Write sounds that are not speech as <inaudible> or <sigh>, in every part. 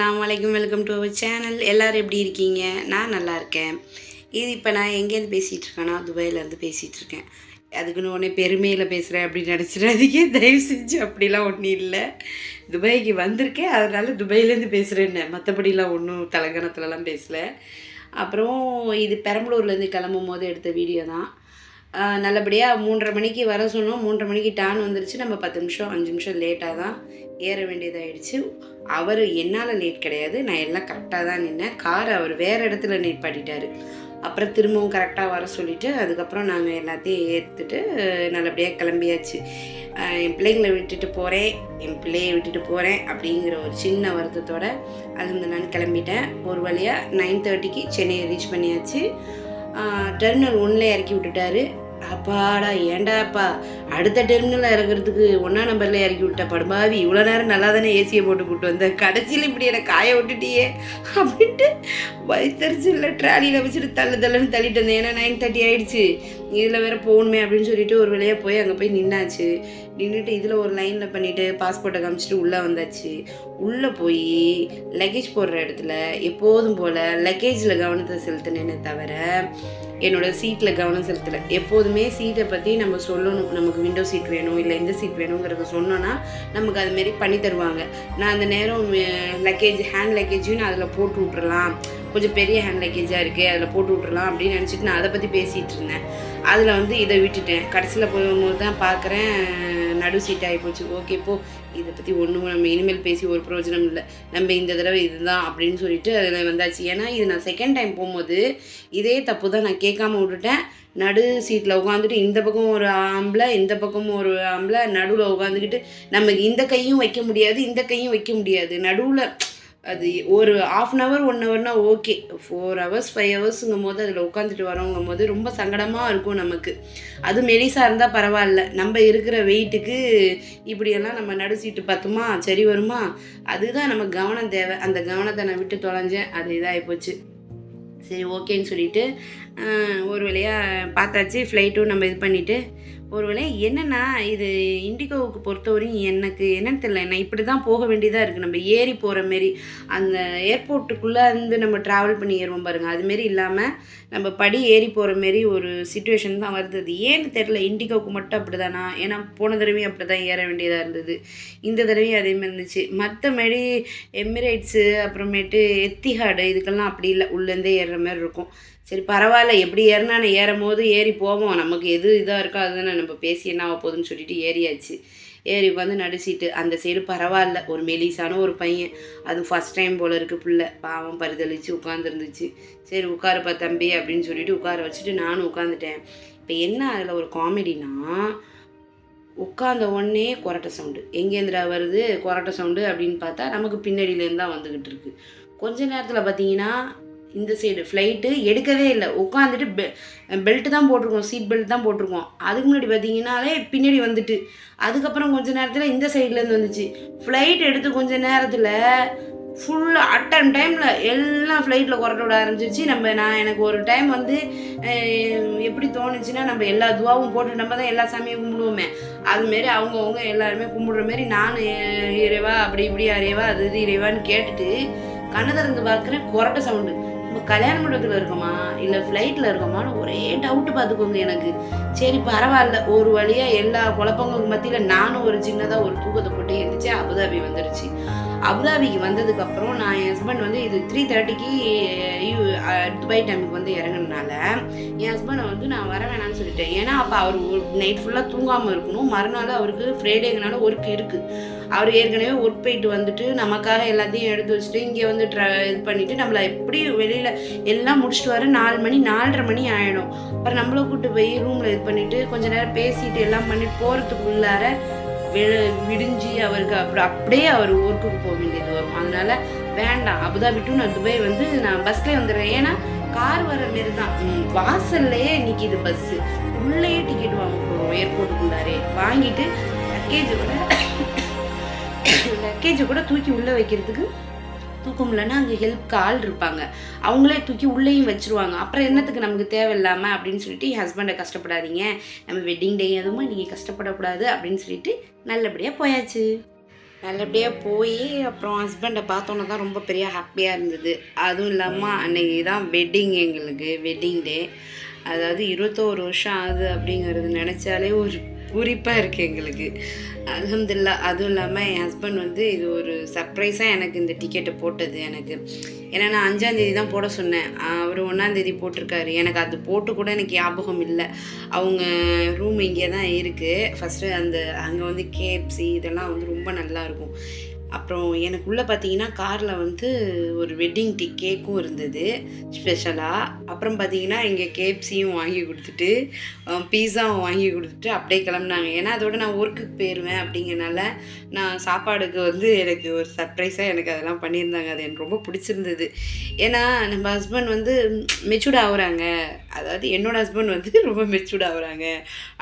அஸ்லாம் வலைக்கம் welcome to our channel எல்லோரும் எப்படி இருக்கீங்க? நான் நல்லா இருக்கேன். இது இப்போ நான் எங்கேருந்து பேசிகிட்டு இருக்கேன்னா துபாயிலேருந்து பேசிகிட்டு இருக்கேன். அதுக்குன்னு உடனே பெருமையில் பேசுகிறேன் அப்படின்னு நினச்சிடாதீங்க. தயவு செஞ்சு அப்படிலாம் ஒன்றும் இல்லை. துபாய்க்கு வந்திருக்கேன். அதனால் துபாயிலேருந்து பேசுகிறேன்னு மற்றபடிலாம் ஒன்றும் தலகணத்துலலாம் பேசலை. அப்புறம் இது பெரம்பலூர்லேருந்து கிளம்பும் போது எடுத்த வீடியோ தான். நல்லபடியாக மூன்றரை மணிக்கு வர சொன்னோம். மூன்றரை மணிக்கு டான் வந்துருச்சு. நம்ம பத்து நிமிஷம் அஞ்சு நிமிஷம் லேட்டாக தான் ஏற வேண்டியதாகிடுச்சு அவர் என்னால் லேட் கிடையாது. நான் எல்லாம் கரெக்டாக தான் நின்னேன். கார் அவர் வேறு இடத்துல நிற்பாட்டிட்டாரு அப்புறம் திரும்பவும் கரெக்டாக வர சொல்லிவிட்டு அதுக்கப்புறம் நாங்கள் எல்லாத்தையும் ஏற்றுட்டு நல்லபடியாக கிளம்பியாச்சு. என் பிள்ளைங்களை விட்டுட்டு போகிறேன் என் பிள்ளையை விட்டுட்டு போகிறேன் அப்படிங்கிற ஒரு சின்ன வருத்தத்தோடு அது நான் கிளம்பிட்டேன். ஒரு வழியாக நைன் தேர்ட்டிக்கு சென்னையை ரீச் பண்ணியாச்சு. டெர்மினல் ஒன்றில் இறக்கி விட்டுட்டாரு. அப்பாடா ஏண்டாப்பா. அடுத்த டெர்மினல் இறக்குறதுக்கு ஒன்றா நம்பரில் இறக்கி விட்ட படுபாவி இவ்வளோ நேரம் நல்லா தானே ஏசியை போட்டு கூட்டு வந்தேன் கடைசியில் இப்படி என்னை காய விட்டுட்டியே. அப்படின்ட்டு வயிற்றுச்சில் ட்ராலியில் வச்சுட்டு தள்ளு தள்ளுன்னு தள்ளிட்டு வந்தேன். ஏன்னா நைன் தேர்ட்டி ஆயிடுச்சு. இதில் வேற போகணுமே அப்படின்னு சொல்லிட்டு ஒரு வழியாக போய் அங்கே போய் நின்னாச்சு. நின்றுட்டு இதில் ஒரு லைனில் பண்ணிவிட்டு பாஸ்போர்ட்டை காமிச்சிட்டு உள்ளே வந்தாச்சு. உள்ளே போய் லக்கேஜ் போடுற இடத்துல எப்போதும் போல் லக்கேஜில் கவனத்தை செலுத்தினேனே தவிர என்னோடய சீட்டில் கவனம் செலுத்தலை. எப்போதுமே சீட்டை பற்றி நம்ம சொல்லணும். நமக்கு விண்டோ சீட் வேணும் இல்லை இந்த சீட் வேணுங்கிறத சொன்னோன்னா நமக்கு அதுமாரி பண்ணி தருவாங்க. நான் அந்த நேரம் லக்கேஜ் ஹேண்ட் லக்கேஜையும் நான் அதில் போட்டு விட்றலாம் கொஞ்சம் பெரிய ஹேண்ட் லக்கேஜாக இருக்குது அதில் போட்டு விட்றலாம் அப்படின்னு நினச்சிட்டு நான் அதை பற்றி பேசிகிட்டு இருந்தேன். அதில் வந்து இதை விட்டுட்டேன். கடைசியில் போகும்போது தான் பார்க்குறேன் நடு சீட் ஆகிப்போச்சு ஓகே போ. இதை பற்றி ஒன்றும் நம்ம இனிமேல் பேசி ஒரு பிரயோஜனம் இல்லை. நம்ம இந்த தடவை இதுதான் அப்படின்னு சொல்லிட்டு அதில் வந்தாச்சு. ஏன்னா இது நான் செகண்ட் டைம் போகும்போது இதே தப்பு தான் நான் கேட்காம விட்டுட்டேன். நடு சீட்டில் உட்காந்துட்டு இந்த பக்கம் ஒரு ஆம்பளை இந்த பக்கமும் ஒரு ஆம்பளை நடுவில் உட்காந்துக்கிட்டு நமக்கு இந்த கையும் வைக்க முடியாது இந்த கையும் வைக்க முடியாது. நடுவில் அது ஒரு ஆஃப் அன் ஹவர் ஒன் ஹவர்னா ஓகே ஃபோர் ஹவர்ஸ் ஃபைவ் ஹவர்ஸுங்கும் போது அதில் உட்காந்துட்டு வரோங்கும் போது ரொம்ப சங்கடமாக இருக்கும் நமக்கு. அது மெலிசாக இருந்தால் பரவாயில்ல. நம்ம இருக்கிற வெயிட்டுக்கு இப்படியெல்லாம் நம்ம நடுச்சிட்டு பார்த்தோமா சரி வருமா? அதுதான் நமக்கு கவனம் தேவை. அந்த கவனத்தை நான் விட்டு தொலைஞ்சேன். அது இதாகி போச்சு. சரி ஓகேன்னு சொல்லிட்டு ஒரு வழியாக பார்த்தாச்சு ஃப்ளைட்டும் நம்ம இது பண்ணிவிட்டு ஒருவேளை என்னென்னா இது இண்டிகோவுக்கு பொறுத்தவரையும் எனக்கு என்னன்னு தெரியல. நான் இப்படி தான் போக வேண்டியதாக இருக்குது நம்ம ஏறி போகிற மாரி அந்த ஏர்போர்ட்டுக்குள்ளே வந்து நம்ம ட்ராவல் பண்ணி ஏறுவோம் பாருங்கள் அதுமாரி இல்லாமல் நம்ம படி ஏறி போகிற மாரி ஒரு சுச்சுவேஷன் தான் வருது. அது ஏன்னு தெரில இண்டிகோவுக்கு மட்டும் அப்படி தானா ஏன்னா போன தடவையும் அப்படி தான் ஏற வேண்டியதாக இருந்தது. இந்த தடவையும் அதே மாதிரி இருந்துச்சு. மற்றபடி எமிரேட்ஸு அப்புறமேட்டு எத்திஹாடு இதுக்கெல்லாம் அப்படி இல்லை. உள்ளேருந்தே ஏறுற மாதிரி இருக்கும். சரி பரவாயில்ல. எப்படி ஏறினா நான் ஏறும் போது ஏறி போவோம். நமக்கு எது இதாக இருக்கோ அதுதானே நம்ம பேசி என்ன ஆக போகுதுன்னு சொல்லிட்டு ஏறியாச்சு. ஏறி வந்து நடிச்சிட்டு அந்த சைடு பரவாயில்ல. ஒரு மெலிசான ஒரு பையன். அது ஃபஸ்ட் டைம் போல் இருக்கு பிள்ளை. பாவம் பரிதளித்து உட்காந்துருந்துச்சு சரி உட்காருப்பா தம்பி அப்படின்னு சொல்லிட்டு உட்கார வச்சுட்டு நானும் உட்காந்துட்டேன். இப்போ என்ன அதில் ஒரு காமெடினா உட்காந்த உடனே கொரட்டை சவுண்டு எங்கேருந்துடா வருது? கொரட்டை சவுண்டு அப்படின்னு பார்த்தா நமக்கு பின்னாடியிலேருந்து தான் வந்துக்கிட்டு இருக்கு. கொஞ்ச நேரத்தில் பார்த்தீங்கன்னா இந்த சைடு ஃப்ளைட்டு எடுக்கவே இல்லை. உட்காந்துட்டு பெ பெல்ட்டு தான் போட்டிருக்கோம் சீட் பெல்ட் தான் போட்டிருக்கோம். அதுக்கு முன்னாடி பார்த்தீங்கன்னாலே பின்னாடி வந்துட்டு அதுக்கப்புறம் கொஞ்ச நேரத்தில் இந்த சைட்லேருந்து வந்துச்சு. ஃப்ளைட் எடுத்து கொஞ்ச நேரத்தில் ஃபுல்லாக அட் அண்ட் டைமில் எல்லாம் ஃப்ளைட்டில் குரட்ட விட ஆரம்பிச்சிருச்சு. நம்ம நான் எனக்கு ஒரு டைம் வந்து எப்படி தோணுச்சுன்னா நம்ம எல்லா துவாவும் போட்டு நம்ம தான் எல்லா சாமியும் கும்பிடுவோமே. அதுமாரி அவங்கவுங்க எல்லாருமே கும்பிடுற மாரி நான் இறைவா அப்படி இப்படி இறைவா அது இது இறைவான்னு கேட்டுட்டு கண்ணை திறந்து பார்க்குறேன் குரட்ட சவுண்டு நம்ம கல்யாண மண்டபத்தில் இருக்கோமா? இல்லை ஃப்ளைட்டில் இருக்கோமான்னு ஒரே டவுட்டு பார்த்துக்கோங்க எனக்கு. சரி பரவாயில்ல. ஒரு வழியாக எல்லா குழப்பங்களுக்கு மத்தியில் நானும் ஒரு சின்னதாக ஒரு தூக்கத்தை போட்டு எழுந்திரிச்சு அபுதாபி வந்துருச்சு. அபுதாபிக்கு வந்ததுக்கப்புறம் நான் என் ஹஸ்பண்ட் வந்து இது த்ரீ தேர்ட்டிக்கு துபாய் டைமுக்கு வந்து இறங்கினால என் ஹஸ்பண்டை வந்து நான் வர வேணாம்னு சொல்லிட்டேன். ஏன்னா அப்போ அவர் நைட் ஃபுல்லாக தூங்காமல் இருக்கணும். மறுநாள் அவருக்கு ஃப்ரைடேங்கனால ஒர்க் இருக்குது அவர் ஏற்கனவே ஒர்க் போயிட்டு வந்துட்டு நமக்காக எல்லாத்தையும் எடுத்து வச்சுட்டு இங்கே வந்து ட்ர இது பண்ணிவிட்டு நம்மளை எப்படி வெளியில் எல்லாம் முடிச்சுட்டு வர நாலு மணி நாலரை மணி ஆகிடும் அப்புறம் நம்மளை கூப்பிட்டு போய் ரூமில் இது பண்ணிவிட்டு கொஞ்சம் நேரம் பேசிட்டு எல்லாம் பண்ணிட்டு போகிறதுக்குள்ளார விடிஞ்சு அவருக்கு அப்புறம் அப்படியே அவர் ஊருக்கு போக வேண்டியது வரும். அதனால வேண்டாம். அபுதாபி டு நான் துபாய் வந்து நான் பஸ்லேயே வந்துடுறேன். ஏன்னா கார் வர மாரி தான். ம், வாசல்லையே நிற்கிது பஸ்ஸு உள்ளேயே டிக்கெட் வாங்க போகிறோம் ஏர்போர்ட்டுக்குள்ளாரே வாங்கிட்டு லக்கேஜை கூட <coughs> லக்கேஜை கூட தூக்கி உள்ளே வைக்கிறதுக்கு தூக்க முடியலன்னா அங்கே ஹெல்ப்க்கு ஆள் இருப்பாங்க. அவங்களே தூக்கி உள்ளேயும் வச்சிருவாங்க. அப்புறம் என்னத்துக்கு நமக்கு தேவையில்லாமல் அப்படின்னு சொல்லிட்டு என் ஹஸ்பண்டை கஷ்டப்படாதீங்க. நம்ம வெட்டிங் டே எதுவும் நீங்கள் கஷ்டப்படக்கூடாது அப்படின்னு சொல்லிட்டு நல்லபடியாக போயாச்சு. நல்லபடியாக போய் அப்புறம் ஹஸ்பண்டை பார்த்தோன்னே தான் ரொம்ப பெரிய ஹாப்பியாக இருந்தது. அதுவும் இல்லாமல் அன்னைக்கு தான் வெட்டிங் எங்களுக்கு வெட்டிங் டே அதாவது இருபத்தோரு வருஷம் ஆகுது அப்படிங்கிறது நினச்சாலே ஒரு பூரிப்பாக இருக்குது எங்களுக்கு. அலமதுல்லா அதுவும் இல்லாமல் என் ஹஸ்பண்ட் வந்து இது ஒரு சர்ப்ரைஸாக எனக்கு இந்த டிக்கெட்டை போட்டது எனக்கு. ஏன்னா நான் அஞ்சாந்தேதி தான் போட சொன்னேன். அவர் ஒன்றாந்தேதி போட்டிருக்காரு. எனக்கு அது போட்டு கூட எனக்கு ஞாபகம் இல்லை. அவங்க ரூம் இங்கே தான் இருக்குது ஃபஸ்ட்டு அந்த அங்கே வந்து கேஎஃப்சி இதெல்லாம் வந்து ரொம்ப நல்லா இருக்கும். அப்புறம் எனக்குள்ளே பார்த்தீங்கன்னா காரில் வந்து ஒரு வெட்டிங் டீ கேக்கும் இருந்தது ஸ்பெஷலாக அப்புறம் பார்த்தீங்கன்னா இங்கே கேப்சியும் வாங்கி கொடுத்துட்டு பீஸாவும் வாங்கி கொடுத்துட்டு அப்படியே கிளம்புனாங்க. ஏன்னா அதோட நான் ஒர்க்குக்கு போயிடுவேன் அப்படிங்கிறனால நான் சாப்பாடுக்கு வந்து எனக்கு ஒரு சர்ப்ரைஸாக எனக்கு அதெல்லாம் பண்ணியிருந்தாங்க. அது எனக்கு ரொம்ப பிடிச்சிருந்தது. ஏன்னா நம்ம ஹஸ்பண்ட் வந்து மெச்சூர்ட் ஆகுறாங்க. அதாவது என்னோடய ஹஸ்பண்ட் வந்து <laughs> ரொம்ப மெச்சூர்ட் ஆகுறாங்க.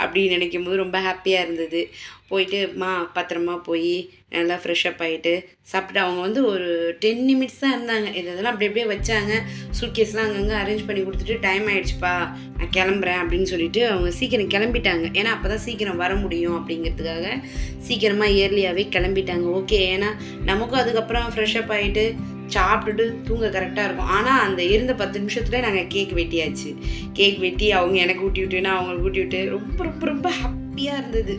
அப்படின்னு நினைக்கும் போது ரொம்ப ஹாப்பியாக இருந்தது. போயிட்டு மா பத்திரமா போய் நல்லா ஃப்ரெஷ்அப் ஆகிட்டு சாப்பிட்டு அவங்க வந்து ஒரு டென் நிமிட்ஸ் தான் இருந்தாங்க. இதெல்லாம் அப்படி அப்படியே வச்சாங்க. சூட்கேஸ்லாம் அங்கங்கே அரேஞ்ச் பண்ணி கொடுத்துட்டு டைம் ஆகிடுச்சுப்பா நான் கிளம்புறேன் அப்படின்னு சொல்லிட்டு அவங்க சீக்கிரம் கிளம்பிட்டாங்க. ஏன்னா அப்போ தான் சீக்கிரம் வர முடியும் அப்படிங்கிறதுக்காக சீக்கிரமாக இயர்லியாகவே கிளம்பிட்டாங்க. ஓகே ஏன்னா நமக்கும் அதுக்கப்புறம் ஃப்ரெஷ்அப் ஆகிட்டு சாப்பிட்டுட்டு தூங்க கரெக்டாக இருக்கும். ஆனால் அந்த இருந்த பத்து நிமிஷத்துல நாங்கள் கேக் வெட்டியாச்சு. கேக் வெட்டி அவங்க எனக்கு ஊட்டி விட்டு நான் அவங்களுக்கு ஊட்டி விட்டு ரொம்ப ரொம்ப ரொம்ப ஹாப்பியாக இருந்தது.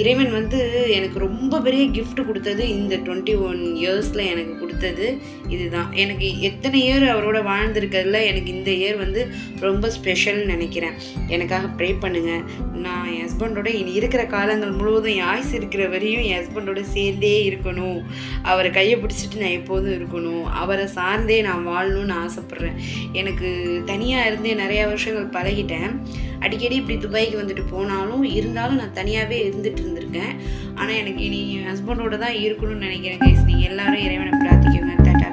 இறைவன் வந்து எனக்கு ரொம்ப பெரிய கிஃப்ட் கொடுத்தது இந்த டுவெண்ட்டி ஒன் இயர்ஸில் எனக்கு கொடுத்தது இதுதான். எனக்கு எத்தனை இயர் அவரோட வாழ்ந்திருக்கிறதுல எனக்கு இந்த இயர் வந்து ரொம்ப ஸ்பெஷல்னு நினைக்கிறேன். எனக்காக ப்ரே பண்ணுங்கள் நான் என் ஹஸ்பண்டோட இனி இருக்கிற காலங்கள் முழுவதும் என் இருக்கிற வரையும் என் ஹஸ்பண்டோட சேர்ந்தே இருக்கணும். அவரை கையை பிடிச்சிட்டு நான் எப்போதும் இருக்கணும். அவரை சார்ந்தே நான் வாழணும்னு ஆசைப்பட்றேன். எனக்கு தனியாக இருந்தே நிறையா வருஷங்கள் பழகிட்டேன். அடிக்கடி இப்படி துபாய்க்கு வந்துட்டு போனாலும் இருந்தாலும் நான் தனியாகவே இருந்துட்டு இருந்திருக்கேன். ஆனால் எனக்கு இனி என் ஹஸ்பண்டோட தான் இருக்கணும்னு நினைக்கிறேன் கைஸ் நீங்கள் எல்லாரும் இறைவனை பிரார்த்திக்கோங்க. டாட்டா